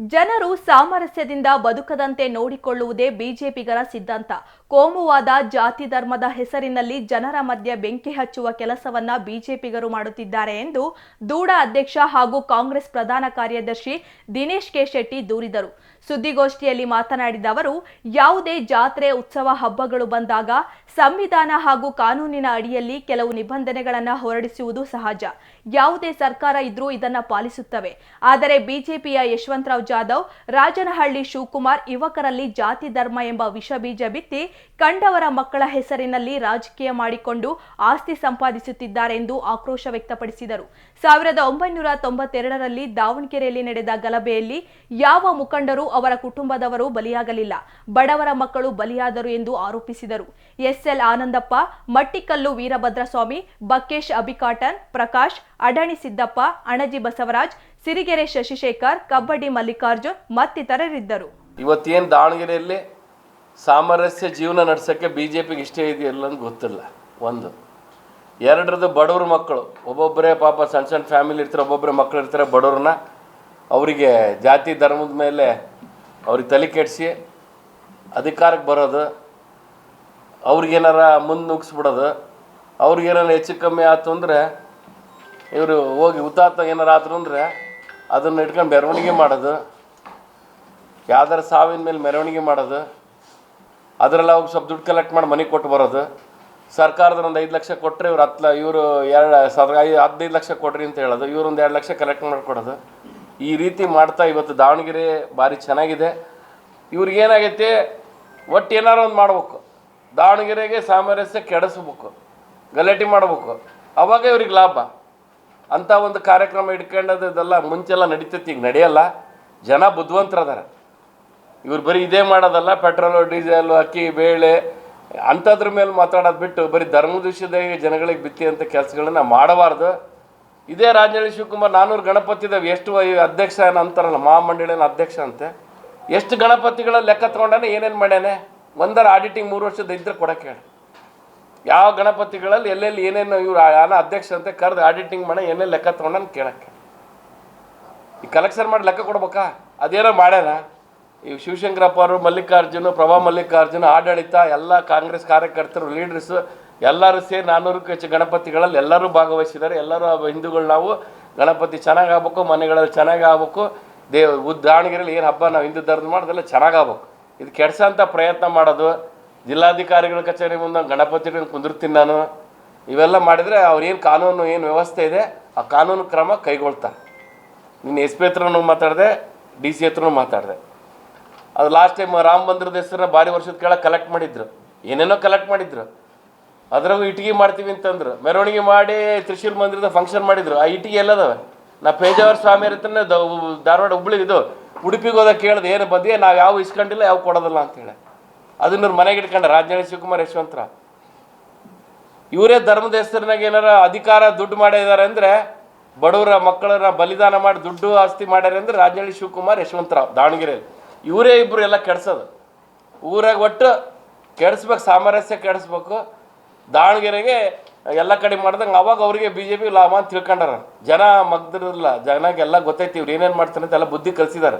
ಜನರು ಸಾಮರಸ್ಯದಿಂದ ಬದುಕದಂತೆ ನೋಡಿಕೊಳ್ಳುವುದೇ ಬಿಜೆಪಿಗರ ಸಿದ್ಧಾಂತ. ಕೋಮುವಾದ ಜಾತಿ ಧರ್ಮದ ಹೆಸರಿನಲ್ಲಿ ಜನರ ಮಧ್ಯೆ ಬೆಂಕಿ ಹಚ್ಚುವ ಕೆಲಸವನ್ನ ಬಿಜೆಪಿಗರು ಮಾಡುತ್ತಿದ್ದಾರೆ ಎಂದು ದೂಡ ಅಧ್ಯಕ್ಷ ಹಾಗೂ ಕಾಂಗ್ರೆಸ್ ಪ್ರಧಾನ ಕಾರ್ಯದರ್ಶಿ ದಿನೇಶ್ ಕೆ ಶೆಟ್ಟಿ ದೂರಿದರು. ಸುದ್ದಿಗೋಷ್ಠಿಯಲ್ಲಿ ಮಾತನಾಡಿದ ಅವರು, ಯಾವುದೇ ಜಾತ್ರೆ, ಉತ್ಸವ ಹಬ್ಬಗಳು ಬಂದಾಗ ಸಂವಿಧಾನ ಹಾಗೂ ಕಾನೂನಿನ ಅಡಿಯಲ್ಲಿ ಕೆಲವು ನಿಬಂಧನೆಗಳನ್ನು ಹೊರಡಿಸುವುದು ಸಹಜ. ಯಾವುದೇ ಸರ್ಕಾರ ಇದ್ರೂ ಇದನ್ನ ಪಾಲಿಸುತ್ತವೆ. ಆದರೆ ಬಿಜೆಪಿಯ ಯಶವಂತರಾವ್ ಜಾಧವ್, ರಾಜನಹಳ್ಳಿ ಶಿವಕುಮಾರ್ ಯುವಕರಲ್ಲಿ ಜಾತಿ ಧರ್ಮ ಎಂಬ ವಿಷ ಬೀಜ ಬಿತ್ತಿ ಕಂಡವರ ಮಕ್ಕಳ ಹೆಸರಿನಲ್ಲಿ ರಾಜಕೀಯ ಮಾಡಿಕೊಂಡು ಆಸ್ತಿ ಸಂಪಾದಿಸುತ್ತಿದ್ದಾರೆ ಎಂದು ಆಕ್ರೋಶ ವ್ಯಕ್ತಪಡಿಸಿದರು. ಸಾವಿರದ ಒಂಬೈನೂರ ತೊಂಬತ್ತೆರಡರಲ್ಲಿ ದಾವಣಗೆರೆಯಲ್ಲಿ ನಡೆದ ಗಲಭೆಯಲ್ಲಿ ಯಾವ ಮುಖಂಡರು ಅವರ ಕುಟುಂಬದವರು ಬಲಿಯಾಗಲಿಲ್ಲ, ಬಡವರ ಮಕ್ಕಳು ಬಲಿಯಾದರು ಎಂದು ಆರೋಪಿಸಿದರು. ಎಸ್ಎಲ್ ಆನಂದಪ್ಪ, ಮಟ್ಟಿಕಲ್ಲು ವೀರಭದ್ರಸ್ವಾಮಿ ಬಕ್ಕೇಶ್ ಅಬಿಕಾಟನ್ ಪ್ರಕಾಶ್, ಅಡಣಿ ಸಿದ್ದಪ್ಪ, ಅಣಜಿ ಬಸವರಾಜ್, ಸಿರಿಗೆರೆ ಶಶಿಶೇಖರ್, ಕಬ್ಬಡ್ಡಿ ಮಲ್ಲಿಕಾರ್ಜುನ್ ಮತ್ತಿತರರಿದ್ದರು. ಇವತ್ತೇನು ದಾವಣಗೆರೆಯಲ್ಲಿ ಸಾಮರಸ್ಯ ಜೀವನ ನಡೆಸೋಕ್ಕೆ ಬಿ ಜೆ ಪಿಗೆ ಇಷ್ಟೇ ಇದೆಯಲ್ಲ ಅಂತ ಗೊತ್ತಿಲ್ಲ. ಒಂದು. ಎರಡರದ್ದು ಬಡವ್ರ ಮಕ್ಕಳು. ಒಬ್ಬೊಬ್ಬರೇ ಪಾಪ ಸಣ್ಣ ಸಣ್ಣ ಫ್ಯಾಮಿಲಿ ಇರ್ತಾರೆ, ಒಬ್ಬೊಬ್ಬರೇ ಮಕ್ಕಳು ಇರ್ತಾರೆ ಬಡವ್ರನ್ನ. ಅವರಿಗೆ ಜಾತಿ ಧರ್ಮದ ಮೇಲೆ ಅವ್ರಿಗೆ ತಲೆ ಕೆಡಿಸಿ ಅಧಿಕಾರಕ್ಕೆ ಬರೋದು. ಅವ್ರಿಗೇನಾರ ಮುಂದೆ ನುಗ್ಸ್ಬಿಡೋದು. ಅವ್ರಿಗೇನಾರ ಹೆಚ್ಚು ಕಮ್ಮಿ ಆಯ್ತು ಅಂದರೆ ಇವರು ಹೋಗಿ ಹುತಾತ್ಮ ಏನಾರು ಆದ್ರು ಅಂದರೆ ಅದನ್ನು ಇಟ್ಕೊಂಡು ಮೆರವಣಿಗೆ ಮಾಡೋದು. ಯಾವ್ದಾರು ಸಾವಿನ ಮೇಲೆ ಮೆರವಣಿಗೆ ಮಾಡೋದು. ಅದರಲ್ಲಿ ಅವ್ರು ಸ್ವಲ್ಪ ದುಡ್ಡು ಕಲೆಕ್ಟ್ ಮಾಡಿ ಮನೆಗೆ ಕೊಟ್ಟು ಬರೋದು. ಸರ್ಕಾರದ ಒಂದು ಐದು ಲಕ್ಷ ಕೊಟ್ಟರೆ ಇವ್ರು ಹತ್ತು ಇವರು ಎರಡು ಸಾವಿರ ಐದು, ಹದಿನೈದು ಲಕ್ಷ ಕೊಡ್ರಿ ಅಂತ ಹೇಳೋದು. ಇವ್ರು ಒಂದು ಎರಡು ಲಕ್ಷ ಕಲೆಕ್ಟ್ ಮಾಡಿಕೊಡೋದು ಈ ರೀತಿ ಮಾಡ್ತಾ ಇವತ್ತು ದಾವಣಗೆರೆ ಭಾರಿ ಚೆನ್ನಾಗಿದೆ. ಇವ್ರಿಗೇನಾಗೈತೆ ಒಟ್ಟು ಏನಾರು ಒಂದು ಮಾಡ್ಬೇಕು. ದಾವಣಗೆರೆಗೆ ಸಾಮರಸ್ಯ ಕೆಡಿಸ್ಬೇಕು. ಗಲಾಟೆ ಮಾಡ್ಬೇಕು. ಅವಾಗ ಇವ್ರಿಗೆ ಲಾಭ. ಅಂಥ ಒಂದು ಕಾರ್ಯಕ್ರಮ ಇಟ್ಕೊಂಡದೆಲ್ಲ ಮುಂಚೆಲ್ಲ ನಡೀತೈತಿ, ಈಗ ನಡೆಯಲ್ಲ. ಜನ ಬುದ್ಧಿವಂತರದಾರ ಇವ್ರು ಬರೀ ಇದೇ ಮಾಡೋದಲ್ಲ, ಪೆಟ್ರೋಲು, ಡೀಸೆಲು, ಅಕ್ಕಿ, ಬೇಳೆ, ಅಂಥದ್ರ ಮೇಲೆ ಮಾತಾಡೋದು ಬಿಟ್ಟು ಬರೀ ಧರ್ಮದ ಜನಗಳಿಗೆ ಬಿತ್ತಿ ಅಂತ ಕೆಲಸಗಳನ್ನ ಮಾಡಬಾರ್ದು. ಇದೇ ರಾಜನಹಳ್ಳಿ ಶಿವಕುಮಾರ್, ನಾನೂರು ಗಣಪತಿದಾವೆ, ಎಷ್ಟು ಅಧ್ಯಕ್ಷ ಅಂತಾರಲ್ಲ ಮಹಾಮಂಡಳಿನ ಅಧ್ಯಕ್ಷ ಅಂತೆ. ಎಷ್ಟು ಗಣಪತಿಗಳ ಲೆಕ್ಕ ತಗೊಂಡಾನೆ ಏನೇನು ಮಾಡ್ಯಾನೆ? ಒಂದರ ಆಡಿಟಿಂಗ್ ಮೂರು ವರ್ಷದ ಇದ್ರೆ ಕೊಡಕ್ಕೆ ಹೇಳಿ ಯಾವ ಗಣಪತಿಗಳಲ್ಲಿ ಎಲ್ಲೆಲ್ಲಿ ಏನೇನು ಇವ್ರು ಆನ ಅಧ್ಯಕ್ಷ ಅಂತ ಕರೆದು ಆಡಿಟಿಂಗ್ ಮಾಡಿ, ಏನೇನು ಲೆಕ್ಕ ತಗೊಂಡಾನ ಕೇಳಕ್ಕೆ. ಈ ಕಲೆಕ್ಷನ್ ಮಾಡಿ ಲೆಕ್ಕ ಕೊಡ್ಬೇಕಾ? ಅದೇನೋ ಮಾಡ್ಯಾನ? ಈ ಶಿವಶಂಕರಪ್ಪ ಅವರು, ಮಲ್ಲಿಕಾರ್ಜುನ, ಪ್ರಭಾ ಮಲ್ಲಿಕಾರ್ಜುನ, ಆಡಳಿತ, ಎಲ್ಲ ಕಾಂಗ್ರೆಸ್ ಕಾರ್ಯಕರ್ತರು ಲೀಡರ್ಸು ಎಲ್ಲರೂ ಸೇರಿ ನಾನ್ನೂರಕ್ಕೂ ಹೆಚ್ಚು ಗಣಪತಿಗಳಲ್ಲಿ ಎಲ್ಲರೂ ಭಾಗವಹಿಸಿದ್ದಾರೆ. ಎಲ್ಲರೂ ಹಿಂದೂಗಳು ನಾವು ಗಣಪತಿ ಚೆನ್ನಾಗಿ ಆಗ್ಬೇಕು, ಮನೆಗಳಲ್ಲಿ ಚೆನ್ನಾಗಿ ಆಗ್ಬೇಕು. ದೇವ್ ಉದ್, ದಾವಣಗೆರೆಯಲ್ಲಿ ಏನು ಹಬ್ಬ ನಾವು ಹಿಂದೂ ಧರ್ಮ ಮಾಡೋದೆಲ್ಲ ಚೆನ್ನಾಗಿ ಆಗ್ಬೇಕು. ಇದು ಕೆಡ್ಸೋಂಥ ಪ್ರಯತ್ನ ಮಾಡೋದು. ಜಿಲ್ಲಾಧಿಕಾರಿಗಳ ಕಚೇರಿ ಮುಂದೆ ಗಣಪತಿಗಳನ್ನ ಕುಂದಿರ್ತೀನಿ ನಾನು. ಇವೆಲ್ಲ ಮಾಡಿದರೆ ಅವ್ರೇನು ಕಾನೂನು, ಏನು ವ್ಯವಸ್ಥೆ ಇದೆ, ಆ ಕಾನೂನು ಕ್ರಮ ಕೈಗೊಳ್ತಾರೆ. ನಿನ್ನ ಎಸ್ ಪಿ ಹತ್ರನೂ ಮಾತಾಡಿದೆ, ಡಿ ಸಿ ಹತ್ರನೂ ಮಾತಾಡಿದೆ. ಅದು ಲಾಸ್ಟ್ ಟೈಮ್ ರಾಮ ಮಂದಿರದ ಹೆಸರು ಭಾರಿ ವರ್ಷದ ಕೆಳಗೆ ಕಲೆಕ್ಟ್ ಮಾಡಿದ್ರು. ಏನೇನೋ ಕಲೆಕ್ಟ್ ಮಾಡಿದ್ರು. ಅದ್ರಾಗೂ ಇಟ್ಗಿ ಮಾಡ್ತೀವಿ ಅಂತಂದ್ರು. ಮೆರವಣಿಗೆ ಮಾಡಿ ತ್ರಿಶೂಲ್ ಮಂದಿರದ ಫಂಕ್ಷನ್ ಮಾಡಿದ್ರು. ಆ ಇಟ್ಟಿಗೆ ಎಲ್ಲದವೆ. ನಾ ಪೇಜಾವರ್ ಸ್ವಾಮಿ ಹತ್ರನೇ ಧಾರವಾಡ ಹುಬ್ಳಿ ಇದು, ಉಡುಪಿಗೆ ಹೋದಾಗ ಕೇಳಿದೆ, ಏನು ಬಂದ್ವಿ ನಾವು ಯಾವ ಇಸ್ಕೊಂಡಿಲ್ಲ, ಯಾವ ಕೊಡೋದಿಲ್ಲ ಅಂತೇಳಿ ಅದನ್ನ ಮನೆಗೆ ಇಟ್ಕೊಂಡ ರಾಜನಹಳ್ಳಿ ಶಿವಕುಮಾರ್ ಯಶವಂತರ. ಇವರೇ ಧರ್ಮದ ಹೆಸರಿನಾಗ ಏನಾರ ಅಧಿಕಾರ ದುಡ್ಡು ಮಾಡಿದ್ದಾರೆ ಅಂದರೆ, ಬಡವರ ಮಕ್ಕಳನ್ನ ಬಲಿದಾನ ಮಾಡಿ ದುಡ್ಡು ಆಸ್ತಿ ಮಾಡ್ಯಾರ ಅಂದ್ರೆ ರಾಜನಹಳ್ಳಿ ಶಿವಕುಮಾರ್ ಯಶವಂತರಾವ್ ದಾವಣಗೆರೆಯಲ್ಲಿ ಇವರೇ ಇಬ್ಬರು ಎಲ್ಲ ಕೆಡ್ಸೋದು. ಊರಾಗ ಒಟ್ಟು ಕೆಡಿಸ್ಬೇಕು, ಸಾಮರಸ್ಯ ಕೆಡಿಸ್ಬೇಕು. ದಾವಣಗೆರೆಗೆ ಎಲ್ಲ ಕಡೆ ಮಾಡ್ದಂಗೆ ಅವಾಗ ಅವರಿಗೆ ಬಿ ಜೆ ಪಿ ಲಾಭ ಅಂತ ತಿಳ್ಕೊಂಡಾರ. ಜನ ಮಗ್ದಿರಲ್ಲ, ಜನಗೆಲ್ಲ ಗೊತ್ತೈತಿ ಇವ್ರು ಏನೇನು ಮಾಡ್ತಾರೆ ಎಲ್ಲ ಬುದ್ಧಿ ಕಲಿಸಿದ್ದಾರೆ